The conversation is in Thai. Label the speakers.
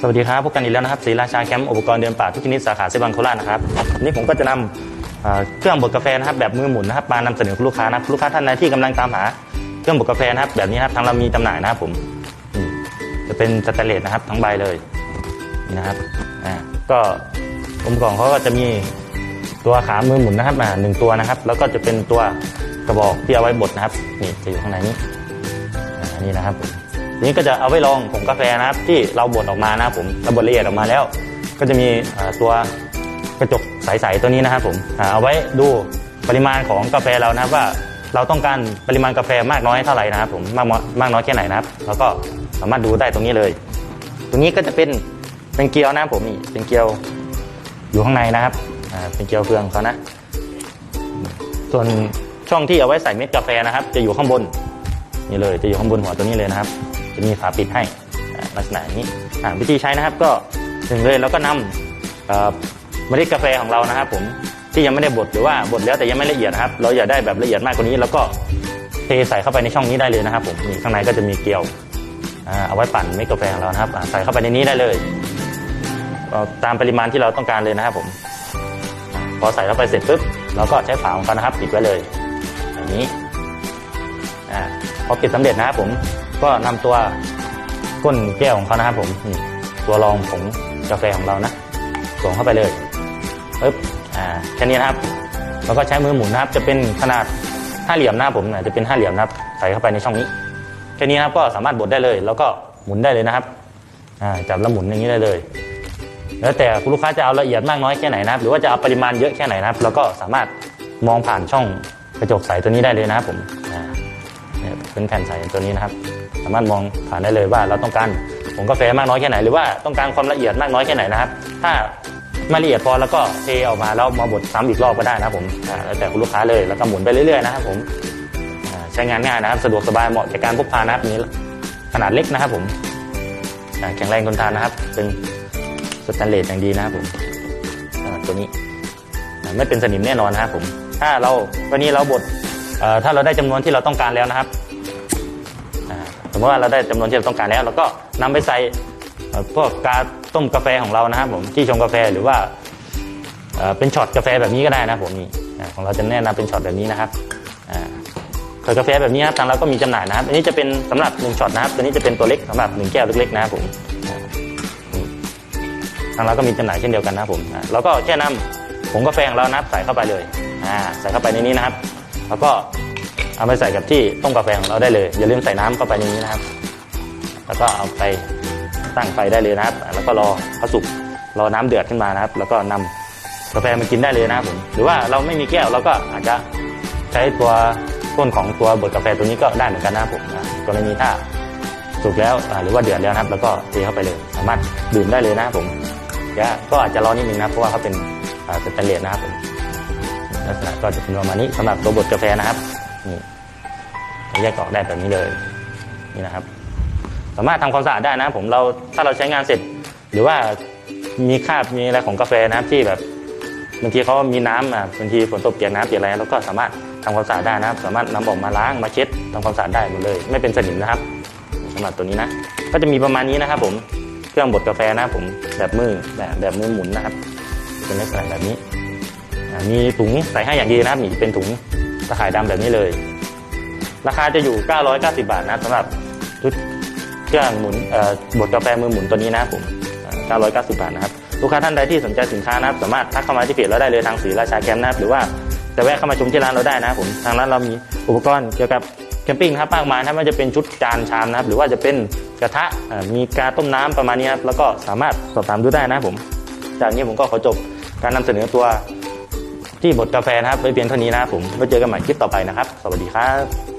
Speaker 1: สวัสดีครับพบกันอีกแล้วนะครับศรีราชาแคมป์อุปกรณ์เดินป่าทุกชนิดสาขาเซบังโคราชนะครับวันนี้ผมก็จะนำเอ่อเครื่องบดกาแฟนะครับแบบมือหมุนนะครับมานำเสนอคุณลูกค้านะครับลูกค้าท่านใดที่กำลังตามหาเครื่องบดกาแฟนะครับแบบนี้นะครับทางเรามีจำหน่ายนะครับผมจะเป็นสแตนเลสนะครับทั้งใบเลยนี่นะครับอ่าก็องค์กล่องเขาก็จะมีตัวขามือหมุนนะครับมาหนึ่งตัวนะครับ แล้วก็จะเป็นตัวกระบอกที่เอาไว้บดนะครับนี่จะอยู่ข้างในนี้อ่านี่นะครับผม นี้ก็จะเอาไว้ลองผงกาแฟนะครับ ที่เราบดออกมานะครับผมเราบดละเอียดออกมาแล้ว ก็จะมีตัวกระจกใสๆตัวนี้นะครับผมเอาไว้ดูปริมาณของกาแฟเรานะครับว่าเราต้องการปริมาณกาแฟมากน้อยเท่าไหร่นะครับผมมากน้อยมากน้อยแค่ไหนนะครับแล้วก็สามารถดูได้ตรงนี้เลย ตรงนี้ก็จะเป็นเป็นเกลียวนะครับผมนี่เป็นเกลียวอยู่ข้างในนะครับเป็นเกลียวเฟืองเขานะ ส่วนช่องที่เอาไว้ใส่เม็ดกาแฟนะครับ จะอยู่ข้างบนนี่เลยจะอยู่ข้างบนหัวตัวนี้เลยนะครับ จะมีฝาปิดให้ลักษณะนี้วิธีใช้นะครับก็หนึ่งเลยเราก็นำเมล็ดกาแฟของเรานะครับ ผมที่ยังไม่ได้บดหรือว่าบดแล้วแต่ยังไม่ละเอียดนะครับ เราอยากได้แบบละเอียดมากกว่านี้ แล้วก็เทใส่เข้าไปในช่องนี้ได้เลยนะครับ ผมนี่ข้างในก็จะมีเกลียวเอาไว้ปั่นเมล็ดกาแฟของเรานะครับ ใส่เข้าไปในนี้ได้เลยเาตามปริมาณที่เราต้องการเลยนะครับผมพอใส่เข้าไปเสร็จปุ๊บเราก็ใช้ฝาของเขานะครับปิดไว้เลยอย่างนี้อ่า พอปิดสำเร็จนะครับผมก็นำตัวก้นแก้วของเขานะครับผมตัวรองผงกาแฟของเรานะส่งเข้าไปเลยปึ๊บอ่าแค่นี้นะครับแล้วก็ใช้มือหมุนนะครับ จะเป็นขนาดห้าเหลี่ยมนะครับผมจะเป็นห้าเหลี่ยมนะครับ ใส่เข้าไปในช่องนี้แค่นี้นะครับก็สามารถบดได้เลย แล้วก็หมุนได้เลยนะครับอ่าจับแล้วหมุนอย่างนี้ได้เลย แล้วแต่คุณลูกค้าจะเอาละเอียดมากน้อยแค่ไหนนะครับ หรือว่าจะเอาปริมาณเยอะแค่ไหนนะครับ แล้วก็สามารถมองผ่านช่องกระจกใสตัวนี้ได้เลยนะครับผมอ่า เป็นแผ่นใสตัวนี้นะครับ สามารถมองผ่านได้เลยว่าเราต้องการผงกาแฟมากน้อยแค่ไหน หรือว่าต้องการความละเอียดมากน้อยแค่ไหนนะครับ ถ้าไม่ละเอียดพอแล้วก็เทออกมาแล้วมาบดซ้ำอีกรอบก็ได้นะครับผมแล้วแต่คุณลูกค้าเลยแล้วก็หมุนไปเรื่อยๆนะครับผมใช้งานง่ายนะครับ สะดวกสบายเหมาะแก่การพกพานะครับนี้ขนาดเล็กนะครับผมแข็งแรงทนทานนะครับ เป็นสแตนเลสอย่างดีนะครับผมตัวนี้ไม่เป็นสนิมแน่นอนนะครับผม ถ้าเราวันนี้เราบดถ้าเราได้จำนวนที่เราต้องการแล้วนะครับ สมมติว่าเราได้จำนวนที่เราต้องการแล้วเราก็นำไปใส่เอ่อพวกกาต้มกาแฟของเรานะครับผมที่ชงกาแฟหรือว่าเอ่อเป็นช็อตกาแฟแบบนี้ก็ได้นะครับผมนี่อ่าของเราจะแนะนำเป็นช็อตแบบนี้นะครับอ่าช็อตกาแฟแบบนี้ครับทางเราก็มีจำหน่ายนะครับ อันนี้จะเป็นสำหรับหนึ่งช็อตนะครับ ตัวนี้จะเป็นตัวเล็กสำหรับหนึ่งแก้วเล็กๆนะครับผมอ่านี่ทางเราก็มีจำหน่ายเช่นเดียวกันนะครับผมอ่าเราก็แค่นำผงกาแฟของเรานะครับใส่เข้าไปเลยอ่าใส่เข้าไปในนี้นะครับ แล้วก็ เอาไปใส่กับที่ต้มกาแฟของเราได้เลย อย่าลืมใส่น้ำเข้าไปในนี้นะครับ แล้วก็เอาไปตั้งไฟได้เลยนะครับ แล้วก็รอเขาสุกรอน้ำเดือดขึ้นมานะครับ แล้วก็นำกาแฟมากินได้เลยนะครับผมหรือว่าเราไม่มีแก้วเราก็อาจจะใช้ตัวต้นของตัวบดกาแฟตัวนี้ก็ได้เหมือนกันนะครับผมนะกรณีถ้าสุกแล้วหรือว่าเดือดแล้วนะครับ แล้วก็เทเข้าไปเลย สามารถดื่มได้เลยนะครับผมก็อาจจะรอนิดนึงนะเพราะว่าเขาเป็นสแตนเลสนะครับผมลักษณะก็จะเป็นประมาณนี้สำหรับตัวบดกาแฟนะครับ นี่แยกออกได้แบบนี้เลยนี่นะครับ สามารถทำความสะอาดได้นะ ผมเราถ้าเราใช้งานเสร็จ หรือว่ามีคราบมีอะไรของกาแฟนะครับที่แบบบางทีเขามีน้ำอะบางทีฝนตกเปียกน้ำเปียกอะไรเราก็สามารถทำความสะอาดได้นะครับ สามารถนำออกมาล้างมาเช็ดทำความสะอาดได้หมดเลย ไม่เป็นสนิมนะครับสำหรับตัวนี้นะ ก็จะมีประมาณนี้นะครับ ผมเครื่องบดกาแฟนะผมแบบมือแบบแบบมือหมุนนะครับเป็นลักษณะแบบนี้มีถุงใส่ให้อย่างดีนะครับนี่เป็นถุง ตะข่ายดำแบบนี้เลย ราคาจะอยู่ 990 บาทนะสำหรับชุดเครื่องหมุนบดกาแฟมือหมุนตัวนี้นะผม 990 บาทนะครับ ลูกค้าท่านใดที่สนใจสินค้านะครับ สามารถทักเข้ามาที่เพจเราได้เลยทางศรีราชาแคมป์นะครับ หรือว่าจะแวะเข้ามาชมที่ร้านเราได้นะครับผม ทางร้านเรามีอุปกรณ์เกี่ยวกับแคมปิ้งครับมากมายนะครับไม่ว่าจะเป็นชุดจานชามนะครับ หรือว่าจะเป็นกระทะมีกาต้มน้ำประมาณนี้ครับ แล้วก็สามารถสอบถามดูได้นะผม จากนี้ผมก็ขอจบการนำเสนอตัว ที่บดกาแฟนะครับไว้เพียงเท่านี้นะครับผมไว้เจอกันใหม่คลิปต่อไปนะครับ สวัสดีครับ